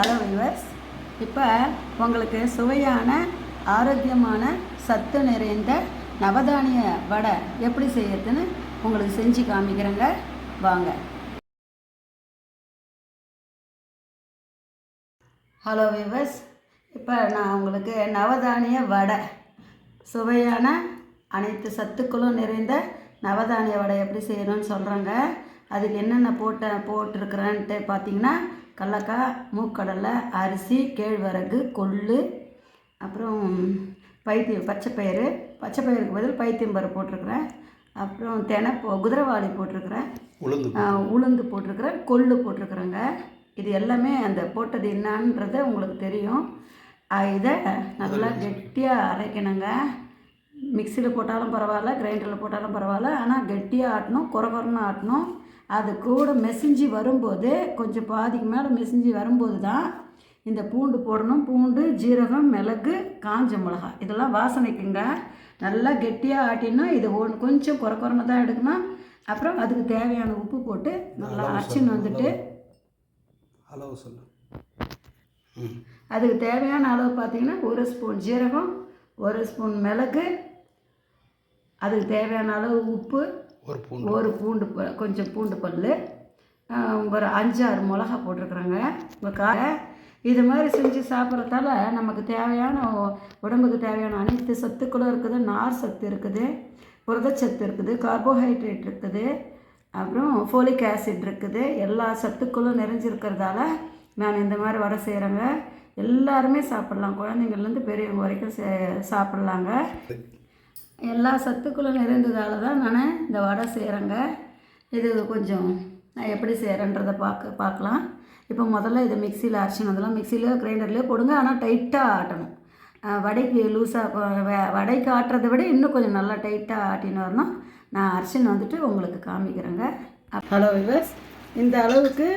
Hello viewers இப்போ உங்களுக்கு சுவையான ஆரோக்கியமான சத்து நிறைந்த நவதானிய வடை எப்படி செய்யறதுன்னு உங்களுக்கு செஞ்சு காமிக்கிறேங்க. வாங்க. ஹலோ வியூவர்ஸ் இப்போ நான் உங்களுக்கு நவதானிய வடை சுவையான அனைத்து சத்துக்களும் நிறைந்த நவதானிய வடை எப்படி செய்யணும்னு சொல்கிறேங்க அதுக்கு என்னென்ன போட்ட போட்டிருக்கிறேன்ட்டு பார்த்தீங்கன்னா கடலக்காய் மூக்கடலை அரிசி கேழ்வரகு கொள்ளு அப்புறம் பைத்தியம் பச்சைப்பயிறு. பச்சைப்பயிருக்கு பதில் பைத்தியம்பருப்பு போட்டிருக்கிறேன். அப்புறம் தினை குதிரைவாளி போட்டிருக்கிறேன். உளுந்து போட்டிருக்கிறேன். கொள்ளு போட்டிருக்கிறேங்க. இது எல்லாமே அந்த போட்டது என்னான்றது உங்களுக்கு தெரியும். இதை நல்லா கெட்டியாக அரைக்கணுங்க. மிக்சியில் போட்டாலும் பரவாயில்ல கிரைண்டரில் போட்டாலும் பரவாயில்ல. ஆனால் கெட்டியாக ஆட்டணும் குறை குறைன்னு ஆட்டணும். அது கூட மெசிஞ்சு வரும்போது கொஞ்சம் பாதிக்கு மேலே மெசிஞ்சு வரும்போது தான் இந்த பூண்டு போடணும். பூண்டு ஜீரகம் மிளகு காஞ்ச மிளகாய் இதெல்லாம் வாசனைக்குங்க. நல்லா கெட்டியாக ஆட்டினா இது ஒன்று கொஞ்சம் குறை குறைன்னு தான் எடுக்கணும். அப்புறம் அதுக்கு தேவையான உப்பு போட்டு நல்லா அரைச்சின்னு வந்துட்டு அளவு. சொல்லு. அதுக்கு தேவையான அளவு பார்த்தீங்கன்னா ஒரு ஸ்பூன் ஜீரகம் ஒரு ஸ்பூன் மிளகு அதுக்கு தேவையான அளவு உப்பு ஒரு பூண்டு ஒரு பூண்டு ப- கொஞ்சம் பூண்டு பல் ஒரு அஞ்சாறு மிளகா போட்டிருக்குறாங்க. இப்போ காரை இது மாதிரி செஞ்சு சாப்பிட்றதால நமக்கு தேவையான உடம்புக்கு தேவையான அனைத்து சத்துக்களும் இருக்குது. நார் சத்து இருக்குது புரதச்சத்து இருக்குது கார்போஹைட்ரேட் இருக்குது அப்புறம் ஃபோலிக் ஆசிட் இருக்குது. எல்லா சத்துக்களும் நிறைஞ்சிருக்கிறதால நான் இந்த மாதிரி வடை செய்கிறேங்க எல்லாருமே சாப்பிட்லாம். குழந்தைங்கள்லேருந்து பெரியவங்க வரைக்கும் சே சாப்பிட்லாங்க. எல்லா சத்துக்களும் நிறைந்ததால தான் நான் இந்த வடை செய்கிறேங்க இது கொஞ்சம் நான் எப்படி செய்கிறேன்றதை பார்க்க பார்க்கலாம். இப்போ முதல்ல இதை மிக்சியில் அரைச்சினு அதெல்லாம் மிக்சியில் கிரைண்டர்லேயே போடுங்க. ஆனால் டைட்டாக ஆட்டணும். வடைக்கு லூஸாக வடைக்கு ஆட்டுறதை விட இன்னும் கொஞ்சம் நல்லா டைட்டாக ஆட்டின்னு வரணும். நான் அரிசின்னு வந்துட்டு உங்களுக்கு காமிக்கிறேங்க. ஹலோ விவஸ் இந்த அளவுக்கு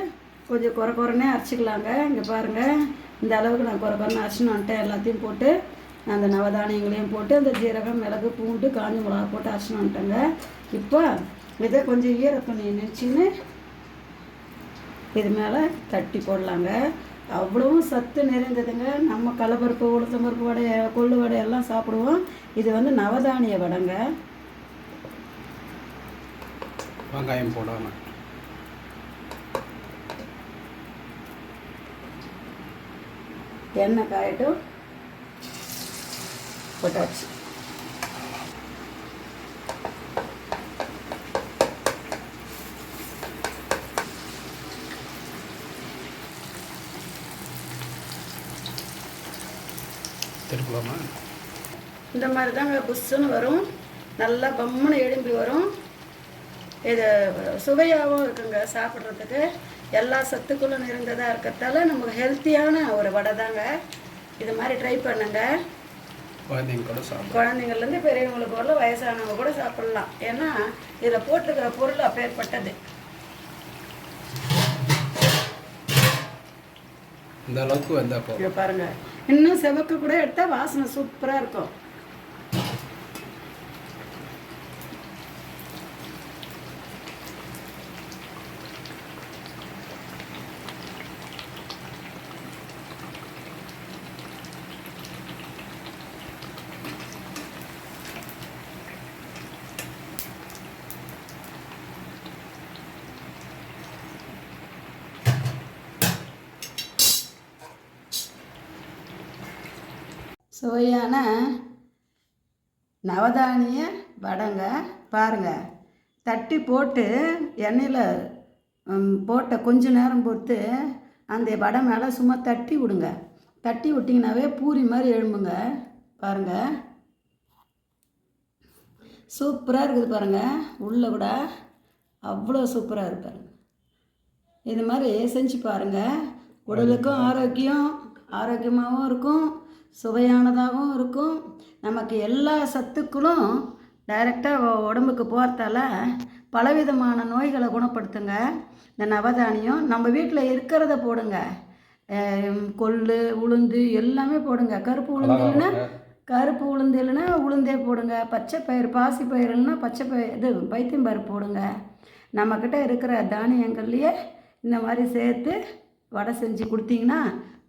கொஞ்சம் குறை குறைனே அரைச்சிக்கலாங்க. இங்கே பாருங்கள் இந்த அளவுக்கு நான் குறை குறைன்னு அரிசின்னு வந்துட்டேன். எல்லாத்தையும் போட்டு அந்த நவதானியங்களையும் போட்டு அந்த ஜீரகம் மிளகு பூண்டு காஞ்ச மிளகா போட்டு அரைச்சின்னு வந்துட்டேங்க. இப்போ இதை கொஞ்சம் ஈர துணி நினச்சின்னு இது மேலே தட்டி போடலாங்க. அவ்வளவும் சத்து நிறைந்ததுங்க. நம்ம கடலப்பருப்பு உளுத்தம்பருப்பு வடை கொள்ளு வடை எல்லாம் சாப்பிடுவோம். இது வந்து நவதானிய வடைங்க. வெங்காயம் போடாமல் எண்ணெய் காயட்டும். போட்டாச்சு. திருப்பலாமா? இந்த மாதிரி தாங்க புஷ்ஷுன்னு வரும். நல்லா பம்முன்னு எழும்பி வரும். இது சுவையாகவும் இருக்குங்க சாப்பிட்றதுக்கு. எல்லா சத்துக்களும் நிறைந்ததாக இருக்கிறதால நமக்கு ஹெல்த்தியான ஒரு வடை தாங்க இது மாதிரி ட்ரை பண்ணுங்க. குழந்தைங்க கூட சாப்பிடும் குழந்தைங்கள்லேருந்து பெரியவங்களுக்கு வரல வயசானவங்க கூட சாப்பிடலாம். ஏன்னா இதில் போட்டிருக்கிற பொருள் அப்பேற்பட்டது. இந்த அளவுக்கு வந்தால் போதும். இதை பாருங்க. இன்னும் செவக்கு கூட எடுத்தால் வாசனை சூப்பராக இருக்கும். சுவையான நவதானிய வடைங்க பாருங்க. தட்டி போட்டு எண்ணெயில் போட்ட கொஞ்ச நேரம் பொறுத்து அந்த வடை மேலே சும்மா தட்டி விடுங்க. தட்டி விட்டிங்கனாவே பூரி மாதிரி எழும்புங்க. பாருங்க. சூப்பராக இருக்குது பாருங்க. உள்ளே கூட அவ்வளோ சூப்பராக இருக்கு பாருங்க. இது மாதிரி செஞ்சு பாருங்கள் உடலுக்கும் ஆரோக்கியம் ஆரோக்கியமாகவும் இருக்கும். சுவையானதாகவும் இருக்கும். நமக்கு எல்லா சத்துக்களும் டைரெக்டாக உடம்புக்கு போகிறதால பலவிதமான நோய்களை குணப்படுத்துங்க. இந்த நவதானியம் நம்ம வீட்டில் இருக்கிறத போடுங்க. கொள்ளு உளுந்து எல்லாமே போடுங்க. கருப்பு உளுந்து இல்லைன்னா கருப்பு உளுந்து இல்லைன்னா உளுந்தே போடுங்க. பச்சை பயிர் பாசி பயிர் இல்லைன்னா பச்சை பயிர் இது பைத்தியம் பயிர் போடுங்க. நம்மக்கிட்ட இருக்கிற தானியங்கள்லேயே இந்த மாதிரி சேர்த்து வடை செஞ்சு கொடுத்தீங்கன்னா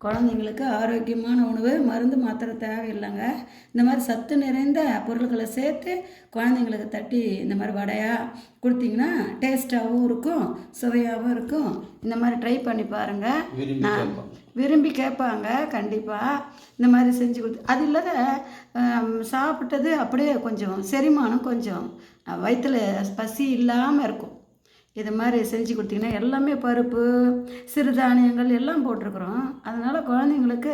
குழந்தைங்களுக்கு ஆரோக்கியமான உணவு மருந்து மாத்திரை தேவையில்லைங்க. இந்த மாதிரி சத்து நிறைந்த பொருட்களை சேர்த்து குழந்தைங்களுக்கு தட்டி இந்த மாதிரி வடையாக கொடுத்தீங்கன்னா டேஸ்ட்டாகவும் இருக்கும் சுவையாகவும் இருக்கும். இந்த மாதிரி ட்ரை பண்ணி பாருங்கள் விரும்பி நான் கேட்பாங்க. விரும்பி கேட்பாங்க கண்டிப்பாக இந்த மாதிரி செஞ்சு கொடுத்து அது இல்லாத சாப்பிட்டது அப்படியே கொஞ்சம் செரிமானம் கொஞ்சம். வயிற்றில் பசி இல்லாமல் இருக்கும். இது மாதிரி செஞ்சு கொடுத்தீங்கன்னா எல்லாமே பருப்பு சிறுதானியங்கள் எல்லாம் போட்டிருக்குறோம். அதனால் குழந்தைங்களுக்கு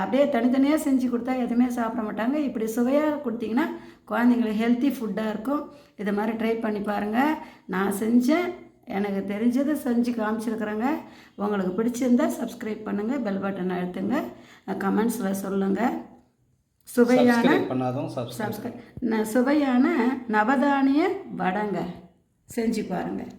அப்படியே தனித்தனியாக செஞ்சு கொடுத்தா எதுவுமே சாப்பிட மாட்டாங்க. இப்படி சுவையாக கொடுத்தீங்கன்னா குழந்தைங்களுக்கு ஹெல்த்தி ஃபுட்டாக இருக்கும். இதை மாதிரி ட்ரை பண்ணி பாருங்கள் நான் செஞ்சேன். எனக்கு தெரிஞ்சதை செஞ்சு காமிச்சிருக்கிறேங்க. உங்களுக்கு பிடிச்சிருந்தா சப்ஸ்கிரைப் பண்ணுங்கள் பெல் பட்டன் அழுத்துங்க. கமெண்ட்ஸில் சொல்லுங்கள் சுவையான சப்ஸ்கிரைப் சுவையான நவதானிய வடங்க. செஞ்சு பாருங்கள்